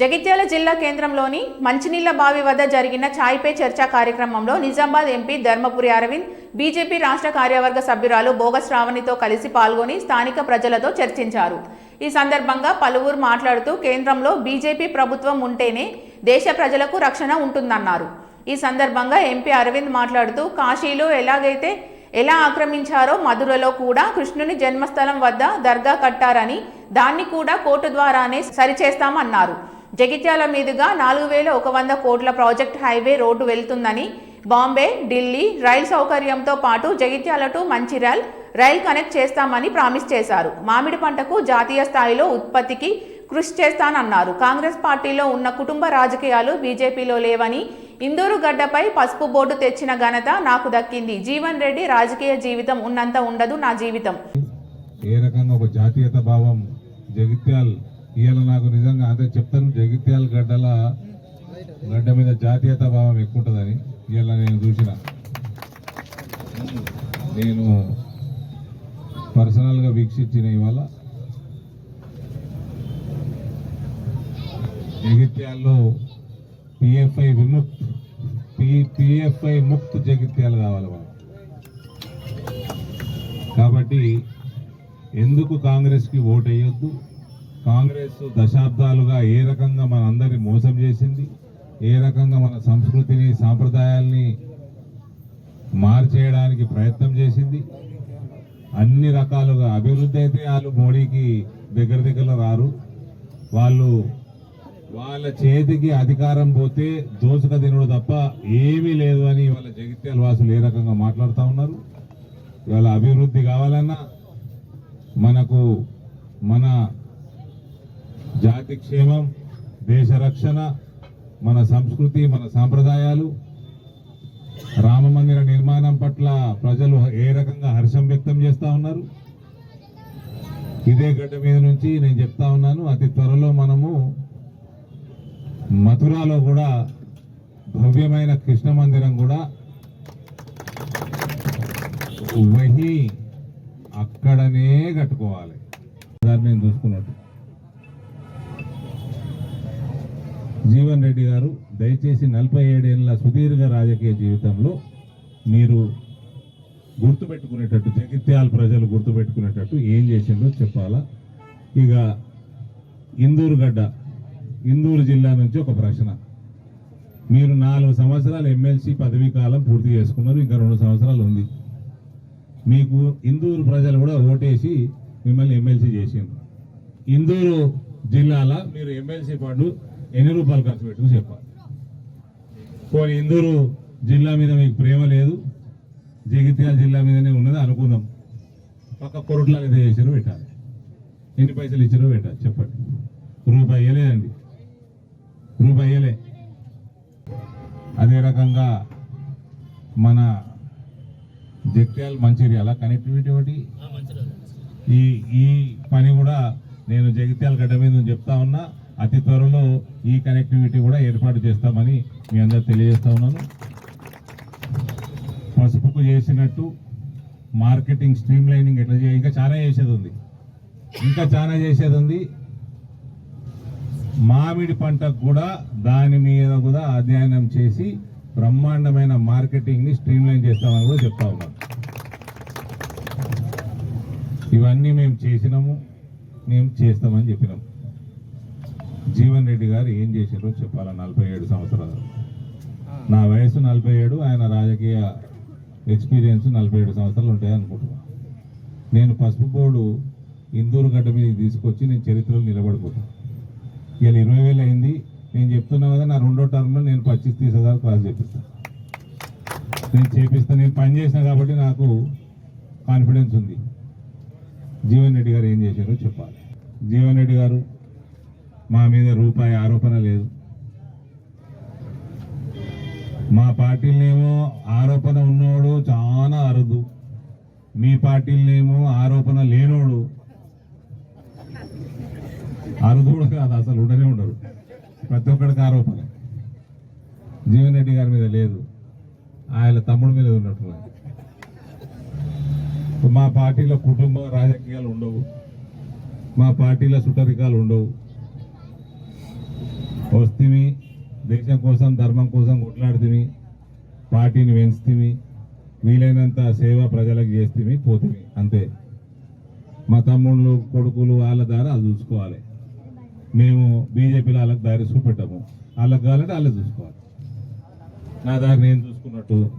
జగిత్యాల జిల్లా కేంద్రంలోని మంచినీళ్ళ బావి వద్ద జరిగిన ఛాయ్ పే చర్చా కార్యక్రమంలో నిజామాబాద్ ఎంపీ ధర్మపురి అరవింద్ బీజేపీ రాష్ట్ర కార్యవర్గ సభ్యురాలు భోగ శ్రావణితో కలిసి పాల్గొని స్థానిక ప్రజలతో చర్చించారు. ఈ సందర్భంగా పలువురు మాట్లాడుతూ కేంద్రంలో బీజేపీ ప్రభుత్వం ఉంటేనే దేశ ప్రజలకు రక్షణ ఉంటుందన్నారు. ఈ సందర్భంగా ఎంపీ అరవింద్ మాట్లాడుతూ కాశీలో ఎలాగైతే ఎలా ఆక్రమించారో మధురలో కూడా కృష్ణుని జన్మస్థలం వద్ద దర్గా కట్టారని దాన్ని కూడా కోర్టు ద్వారానే సరిచేస్తామన్నారు. జగిత్యాల మీదుగా నాలుగు వేల ఒక వంద కోట్ల ప్రాజెక్ట్ హైవే రోడ్డు వెళ్తుందని బాంబే ఢిల్లీ రైలు సౌకర్యంతో పాటు Jagtial to Mancherial rail connect చేస్తామని ప్రామిస్ చేశారు. మామిడి పంటకు జాతీయ స్థాయిలో ఉత్పత్తికి కృషి చేస్తానన్నారు. కాంగ్రెస్ పార్టీలో ఉన్న కుటుంబ రాజకీయాలు బీజేపీలో లేవని ఇందూరు గడ్డపై పసుపు బోర్డు తెచ్చిన ఘనత నాకు దక్కింది. జీవన్ రెడ్డి రాజకీయ జీవితం ఉన్నంత ఉండదు నా జీవితం. ఏ రకంగా ఒక జాతీయత భావం జగిత్యాల్ ఇవాళ నాకు నిజంగా అదే చెప్తాను జగిత్యాల గడ్డల గడ్డ మీద జాతీయత భావం ఎక్కువ ఉంటుందని ఇవాళ నేను చూసిన. నేను పర్సనల్గా వీక్షించిన ఇవాళ జగిత్యాల్లో పిఎఫ్ఐ విముక్త్ పిఎఫ్ఐ ముక్త్ జగిత్యాలు కావాలి మనం కాబట్టి ఎందుకు కాంగ్రెస్కి ఓటు వేయొద్దు కాంగ్రెస్ దశాబ్దాలుగా ఏ రకంగా మన అందరిని మోసం చేసింది ఏ రకంగా మన సంస్కృతిని సాంప్రదాయాల్ని మార్చేయడానికి ప్రయత్నం చేసింది అన్ని రకాలుగా అభివృద్ధి అయితే వాళ్ళు మోడీకి దగ్గర దగ్గర రారు. వాళ్ళు వాళ్ళ చేతికి అధికారం పోతే దోసుక తినడు తప్ప ఏమీ లేదు అని వాళ్ళ జగిత్యాల వాసులు ఏ రకంగా మాట్లాడుతూ ఉన్నారు. ఇవాళ అభివృద్ధి కావాలన్నా మనకు మన జాతి క్షేమం దేశ రక్షణ మన సంస్కృతి మన సాంప్రదాయాలు రామ మందిర నిర్మాణం పట్ల ప్రజలు ఏ రకంగా హర్షం వ్యక్తం చేస్తూ ఉన్నారు? ఇదే గడ్డ మీద నుంచి నేను చెప్తా ఉన్నాను అతి త్వరలో మనము మథురాలో కూడా భవ్యమైన కృష్ణ మందిరం కూడా వహి అక్కడనే కట్టుకోవాలి. దాన్ని నేను చూసుకున్నట్టు. జీవన్ రెడ్డి గారు దయచేసి నలభై ఏడేళ్ళ సుదీర్ఘ రాజకీయ జీవితంలో మీరు గుర్తుపెట్టుకునేటట్టు జగిత్యాల ప్రజలు గుర్తుపెట్టుకునేటట్టు ఏం చేసిండో చెప్పాలా? ఇక ఇందూరు గడ్డ ఇందూరు జిల్లా నుంచి ఒక ప్రశ్న. మీరు నాలుగు సంవత్సరాలు ఎమ్మెల్సీ పదవీ కాలం పూర్తి చేసుకున్నారు ఇంకా రెండు సంవత్సరాలు ఉంది. మీకు ఇందూరు ప్రజలు కూడా ఓటేసి మిమ్మల్ని ఎమ్మెల్సీ చేసిండ్రు. ఇందూరు జిల్లాలో మీరు ఎమ్మెల్సీ పండు ఎన్ని రూపాయలు ఖర్చు పెట్టుకు చెప్పాలి. పోనీ ఇందూరు జిల్లా మీద మీకు ప్రేమ లేదు జగిత్యాల జిల్లా మీదనే ఉన్నది అనుకుందాం. పక్క కొరట్లా ఏదో చేసారో పెట్టాలి. ఎన్ని పైసలు ఇచ్చారో పెట్టాలి చెప్పండి. రూపాయి ఇవ్వలేదండి రూపాయి ఇవ్వలే అదే రకంగా మన జగిత్యాల మంచిర్యాల కనెక్టివిటీ ఒకటి. ఈ ఈ పని కూడా నేను జగిత్యాల గడ్డ మీద చెప్తా ఉన్నా. అతి త్వరలో ఈ కనెక్టివిటీ కూడా ఏర్పాటు చేస్తామని మీ అందరు తెలియజేస్తా ఉన్నాను. పసుపుకు చేసినట్టు మార్కెటింగ్ స్ట్రీమ్ లైనింగ్ ఎట్లా చేయాలి? ఇంకా చాలా చేసేది ఉంది. ఇంకా చాలా చేసేది ఉంది. మామిడి పంటకు కూడా దాని మీద కూడా అధ్యయనం చేసి బ్రహ్మాండమైన మార్కెటింగ్ని స్ట్రీమ్ లైన్ చేస్తామని కూడా చెప్తా ఉన్నాను. ఇవన్నీ మేము చేసినాము. మేము చేస్తామని చెప్పినాం. జీవన్ రెడ్డి గారు ఏం చేశారో చెప్పాలా నలభై ఏడు సంవత్సరాలు? నా వయసు నలభై ఏడు ఆయన రాజకీయ ఎక్స్పీరియన్స్ నలభై ఏడు సంవత్సరాలు ఉంటాయి నేను పసుపు బోర్డు ఇందూరు గడ్డ మీద తీసుకొచ్చి నేను చరిత్రలో నిలబడిపోతాను. ఇవాళ ఇరవై వేలు అయింది. నేను చెప్తున్నా కదా నా రెండో టర్మ్లో నేను పచ్చిస్ తీసి హజార్ క్రాస్ చేపిస్తాను నేను చేపిస్తాను నేను పని చేసిన కాబట్టి నాకు కాన్ఫిడెన్స్ ఉంది. జీవన్ రెడ్డి గారు ఏం చేశారో చెప్పాలి. జీవన్ రెడ్డి గారు మా మీద రూపాయి ఆరోపణ లేదు. మా పార్టీలనేమో ఆరోపణ ఉన్నోడు చాలా అరుదు. మీ పార్టీలనేమో ఆరోపణ లేనోడు. అరుదు కూడా కాదు అసలు ఉండనే ఉండరు. ప్రతి ఒక్కడికి ఆరోపణ. జీవన్ రెడ్డి గారి మీద లేదు. ఆయన తమ్ముడి మీద ఉన్నట్టున్నారు మా పార్టీలో కుటుంబ రాజకీయాలు ఉండవు. మా పార్టీలో సుటరికాలు ఉండవు. దేశం కోసం ధర్మం కోసం కొట్లాడుతుంది పార్టీని పెంచుతుంది వీలైనంత సేవ ప్రజలకు చేస్తుంది పోతుంది అంతే. మా తమ్ముళ్ళు కొడుకులు వాళ్ళ దారి వాళ్ళు చూసుకోవాలి. మేము బీజేపీలో వాళ్ళకి దారి చూపెట్టాము. వాళ్ళకి కావాలంటే వాళ్ళే చూసుకోవాలి. నా దారి నేను చూసుకున్నట్టు?